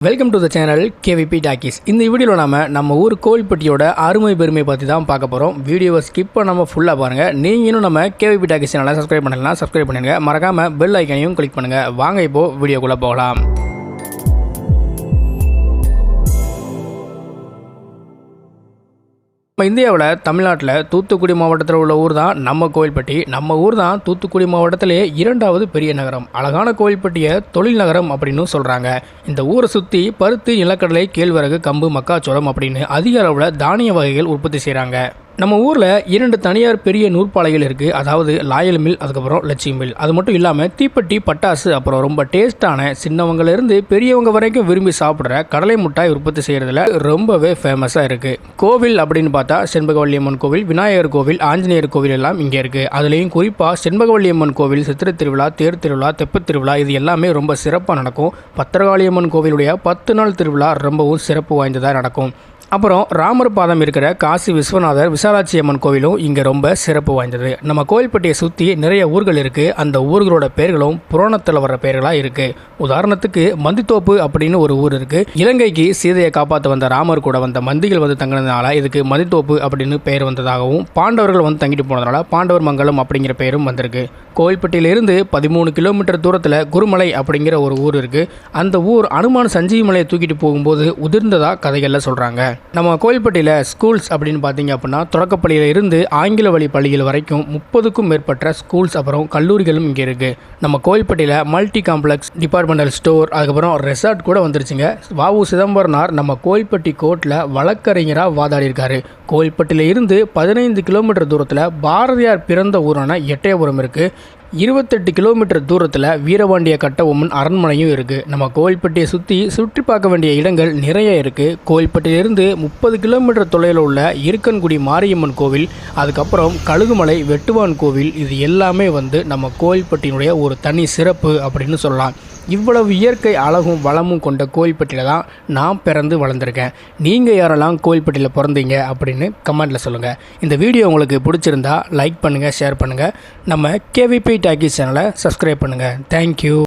Welcome to the channel KVP talkies இந்த வீடியோவில் நாம நம்ம ஊர் கோவில்பட்டியோட அருமை பெருமை பற்றி தான் பார்க்க போகிறோம் வீடியோவை ஸ்கிப் பண்ணாமல் ஃபுல்லாக பாருங்கள் நீங்களும் நம்ம கேவிபி டாக்கிஸ் சேனலை சப்ஸ்கிரைப் பண்ணலாம் சப்ஸ்கிரைப் பண்ணிடுங்க. மறக்காமல் பெல் ஐக்கனையும் கிளிக் பண்ணுங்கள் வாங்க இப்போது வீடியோக்குள்ளே போகலாம். நம்ம இந்தியாவில் தமிழ்நாட்டில் தூத்துக்குடி மாவட்டத்தில் உள்ள ஊர் தான் நம்ம கோவில்பட்டி. நம்ம ஊர் தான் தூத்துக்குடி மாவட்டத்திலே இரண்டாவது பெரிய நகரம். அழகான கோவில்பட்டியை தொழில் நகரம் அப்படின்னு சொல்கிறாங்க இந்த ஊரை சுற்றி பருத்தி நிலக்கடலை கேழ்வரகு கம்பு மக்காச்சோளம் அப்படின்னு அதிக அளவில் தானிய வகைகள் உற்பத்தி செய்கிறாங்க நம்ம ஊரில் இரண்டு தனியார் பெரிய நூற்பாலைகள் இருக்குது அதாவது லாயல் மில் அதுக்கப்புறம் லட்சுமி மில். அது மட்டும் இல்லாமல் தீப்பெட்டி பட்டாசு அப்புறம் ரொம்ப டேஸ்ட்டான சின்னவங்கலேருந்து பெரியவங்க வரைக்கும் விரும்பி சாப்பிட்ற கடலை முட்டாய் உற்பத்தி செய்கிறதுல ரொம்பவே ஃபேமஸாக இருக்குது கோவில் அப்படின்னு பார்த்தா செண்பகவல்லியம்மன் கோவில் விநாயகர் கோவில் ஆஞ்சநேயர் கோவில் எல்லாம் இங்கே இருக்குது அதுலேயும் குறிப்பாக செண்பகவல்லியம்மன் கோவில் சித்திரை திருவிழா தேர் திருவிழா தெப்பத் திருவிழா இது எல்லாமே ரொம்ப சிறப்பாக நடக்கும். பத்திரகாளியம்மன் கோவிலுடைய பத்து நாள் திருவிழா ரொம்பவும் சிறப்பு வாய்ந்ததாக நடக்கும். அப்புறம் ராமர் பாதம் இருக்கிற காசி விஸ்வநாதர் விசாலாட்சி அம்மன் கோவிலும் இங்கே ரொம்ப சிறப்பு வாய்ந்தது. நம்ம கோவில்பட்டியை சுற்றி நிறைய ஊர்கள் இருக்குது அந்த ஊர்களோட பெயர்களும் புராணத்தில் வர்ற பெயர்களாக இருக்குது உதாரணத்துக்கு மந்தித்தோப்பு அப்படின்னு ஒரு ஊர் இருக்குது இலங்கைக்கு சீதையை காப்பாற்ற வந்த ராமர் கூட வந்த மந்திகள் வந்து தங்கினதுனால இதுக்கு மந்தித்தோப்பு அப்படின்னு பெயர் வந்ததாகவும் பாண்டவர்கள் வந்து தங்கிட்டு போனதுனால பாண்டவர் மங்கலம் அப்படிங்கிற பெயரும் வந்திருக்கு. கோவில்பட்டியிலிருந்து பதிமூணு கிலோமீட்டர் தூரத்தில் குருமலை அப்படிங்கிற ஒரு ஊர் இருக்குது அந்த ஊர் அனுமான் சஞ்சீவி மலையை தூக்கிட்டு போகும்போது உதிர்ந்ததாக கதைகளில் சொல்கிறாங்க நம்ம கோயில்பட்டியில் ஸ்கூல்ஸ் அப்படின்னு பார்த்தீங்க அப்படின்னா தொடக்கப்பள்ளியில் இருந்து ஆங்கில வழி பள்ளிகள் வரைக்கும் முப்பதுக்கும் மேற்பட்ட ஸ்கூல்ஸ் அப்புறம் கல்லூரிகளும் இங்கே இருக்குது நம்ம கோயில்பட்டியில் மல்டி காம்ப்ளெக்ஸ் டிபார்ட்மெண்டல் ஸ்டோர் அதுக்கப்புறம் ரெசார்ட் கூட வந்துருச்சுங்க. வாவு சிதம்பரனார் நம்ம கோயில்பட்டி கோர்ட்டில் வழக்கறிஞராக வாதாடியிருக்காரு. கோயில்பட்டியில் இருந்து பதினைந்து கிலோமீட்டர் தூரத்தில் பாரதியார் பிறந்த ஊரான எட்டயபுரம் இருக்குது இருபத்தெட்டு கிலோமீட்டர் தூரத்தில் வீரபாண்டிய கட்டபொம்மன் அரண்மனையும் இருக்குது நம்ம கோயில்பட்டியை சுற்றி சுற்றி பார்க்க வேண்டிய இடங்கள் நிறைய இருக்குது கோயில்பட்டியிலிருந்து முப்பது கிலோமீட்டர் தொலைவில் உள்ள இருக்கன்குடி மாரியம்மன் கோவில் அதுக்கப்புறம் கழுகுமலை வெட்டுவான் கோவில் இது எல்லாமே வந்து நம்ம கோயில்பட்டியினுடைய ஒரு தனி சிறப்பு அப்படின்னு சொல்லலாம். இவ்வளவு இயற்கை அழகும் வளமும் கொண்ட கோயில்பட்டியில் தான் நான் பிறந்து வளர்ந்துருக்கேன். நீங்கள் யாரெல்லாம் கோயில்பட்டியில் பிறந்தீங்க அப்படின்னு கமெண்ட்டில் சொல்லுங்கள் இந்த வீடியோ உங்களுக்கு பிடிச்சிருந்தா லைக் பண்ணுங்கள் ஷேர் பண்ணுங்கள் நம்ம கேவிபி டாக்கி சேனலை சப்ஸ்கிரைப் பண்ணுங்கள் தேங்க்யூ